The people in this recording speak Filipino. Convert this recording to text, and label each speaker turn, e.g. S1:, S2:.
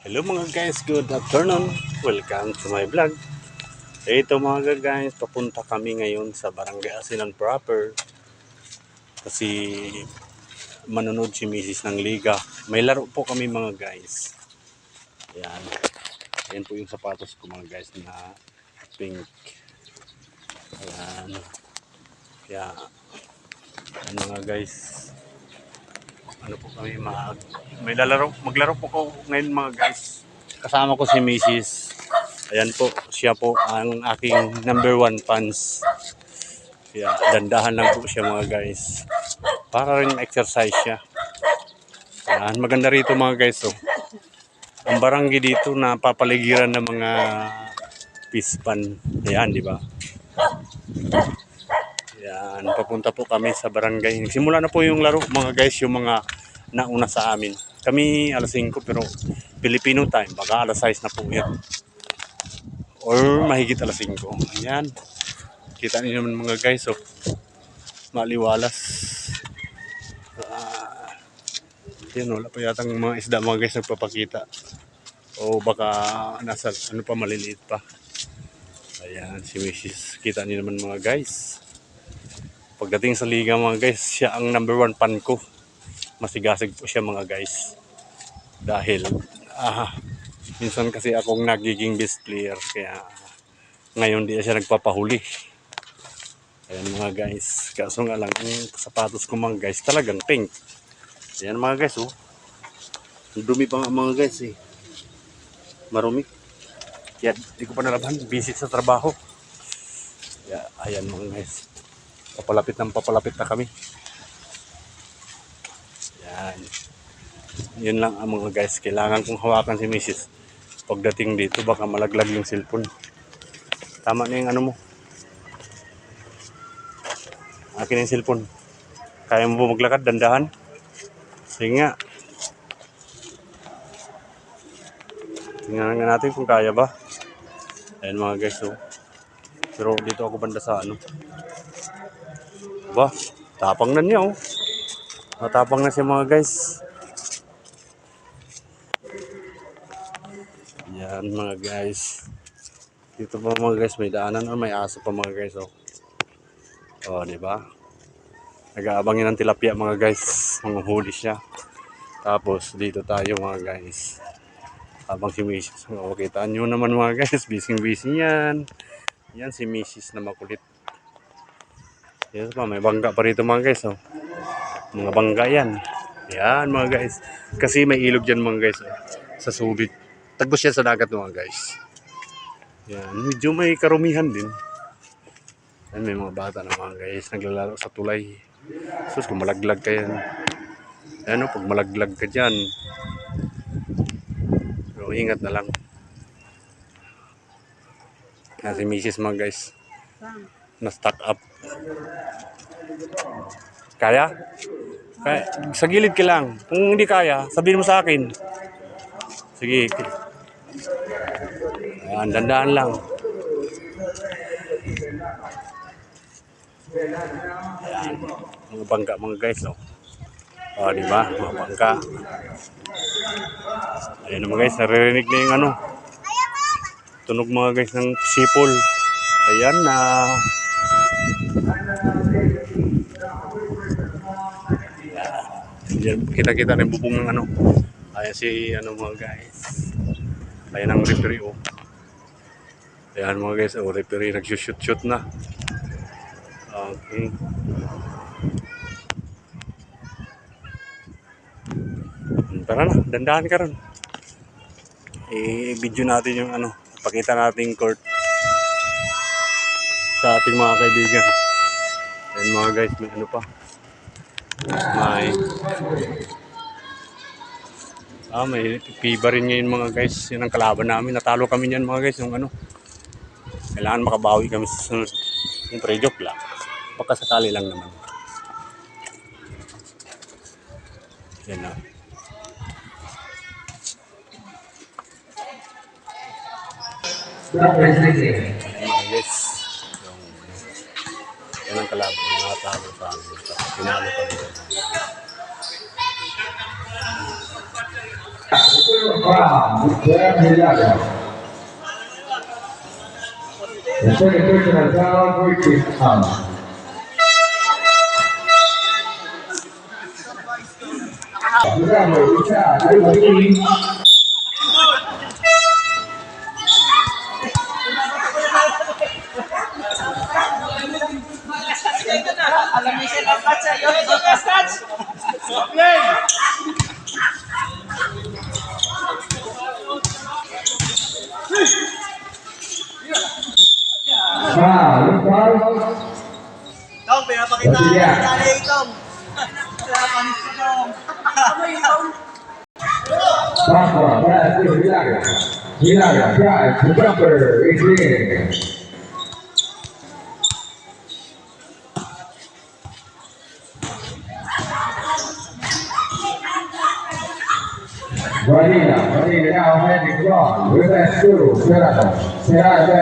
S1: Hello mga guys, good afternoon. Welcome to my vlog. Ito mga guys, papunta kami ngayon sa Barangay Asinan proper. Kasi manonood si Mrs. ng Liga. May laro po kami mga guys. Yan. Yan po yung sapatos ko mga guys na pink. Ayan. Kaya, yan mga guys ano po kami mag may lalaro maglaro po ko ngayon mga guys. Kasama ko si Mrs. ayan po siya po ang aking number one fans. Kaya dandahan lang po siya mga guys. Para rin exercise siya. Ayan maganda rito mga guys oh. ang barangay dito na papaligiran ng mga pispan. Ayan di ba yan, papunta po kami sa barangay. Nagsimula na po yung laro mga guys, yung mga nauna sa amin. Kami alas 5 pero Filipino time, baka alas 6 na po yan. Or mahigit alas 5. Ayan. Kita niyo naman mga guys, oh. Maliwalas. Ah, yan, wala pa yata mga isda mga guys nagpapakita. O baka nasa ano pa maliliit pa. Ayan, si Mrs. Kita niyo naman mga guys. Pagdating sa liga mga guys, siya ang number one fan ko. Masigasig po siya mga guys. Dahil, ah, minsan kasi akong nagiging best player. Kaya, ngayon di siya nagpapahuli. Ayan mga guys. Kaso nga lang, ang sapatos ko mga guys, talagang pink. Ayan mga guys, oh. Dumi pa nga mga guys, eh. Marumi. Kaya, di ko pa nalaban. Busy sa trabaho. Kaya, ayan mga guys papalapit ng papalapit na kami. Yan. Yun lang ang mga guys. Kailangan kong hawakan si misis pagdating dito baka malaglag yung cellphone. Tama na yung ano mo. Akin yung cellphone. Kaya mo maglakad? Dandahan? Sige nga. Tingnan nga natin kung kaya ba. Ayan mga guys so pero dito ako banda sa ano Ba, tapang na niya oh. Matapang na siya mga guys. Yan mga guys. Dito pa mga guys, may daanan o may aso pa mga guys oh. Oh, di ba? Nag-aabangin ng tilapia mga guys. Mga huli siya. Tapos dito tayo mga guys. Habang si Mrs. Oh, kita nyo naman mga guys, busy busy yan. Yan si Mrs. na makulit. Yes pa, may bangga pa rito mga guys. Oh. Mga bangga yan. Yan mga guys. Kasi may ilog dyan mga guys. Oh. Sa subit. Tagos yan sa dagat mga guys. Yan. Medyo may karumihan din. Yan, may mga bata na mga guys. Naglalaro sa tulay. Sus, kung malaglag ka yan. Ano, pag malaglag ka dyan. Pero ingat na lang. Yan si Mrs. mga guys. Na-stack up. Kaya? Kaya? Sa gilid ka lang. Kung hindi kaya, sabihin mo sa akin. Sige. Ayan, dandaan lang. Ayan. Mga bangka mga guys, oh. Oh, di ba? Mga bangka. Ayan mga guys, naririnig na yung ano. Tunog mga guys ng sipol. Ayan na. Yan, kita-kita yung bubong ng ano. Ayan si ano mga guys. Ayan ang referee oh. Ayan mga guys, oh, referee nag-shoot-shoot na. Okay. Tara na, dandahan ka ron. I-video natin yung ano, pakita natin court sa ating mga kaibigan. Ayan mga guys, may ano pa. May Ah, may piba rin ngayon mga guys. Yan ang kalaban namin. Natalo kami niyan mga guys. Yung ano. Kailangan makabawi kami sa sunod. Siyempre, joke lang. Pagkasakali lang naman. Yan na. Mga kalaban. Yung natalo sa amin. Tapos Pinalo kami.
S2: Wow, bukan hilang. Itu itu terjadi quick out. Sudah bisa, ayo
S3: Alam niyo siya ng catch. Yung ito ka catch.
S2: Wow, lepas.
S3: Tom, pinapakita niya ni Dali Tom. Tom.
S2: Bahwa berhasil hilang. Hilang, ya, sudah berisi. Vanilla, vanilla now heading wrong. Có gì là có gì thế nào? Hôm nay tính cho dưới đây: số 1, số
S3: 2, số 2, số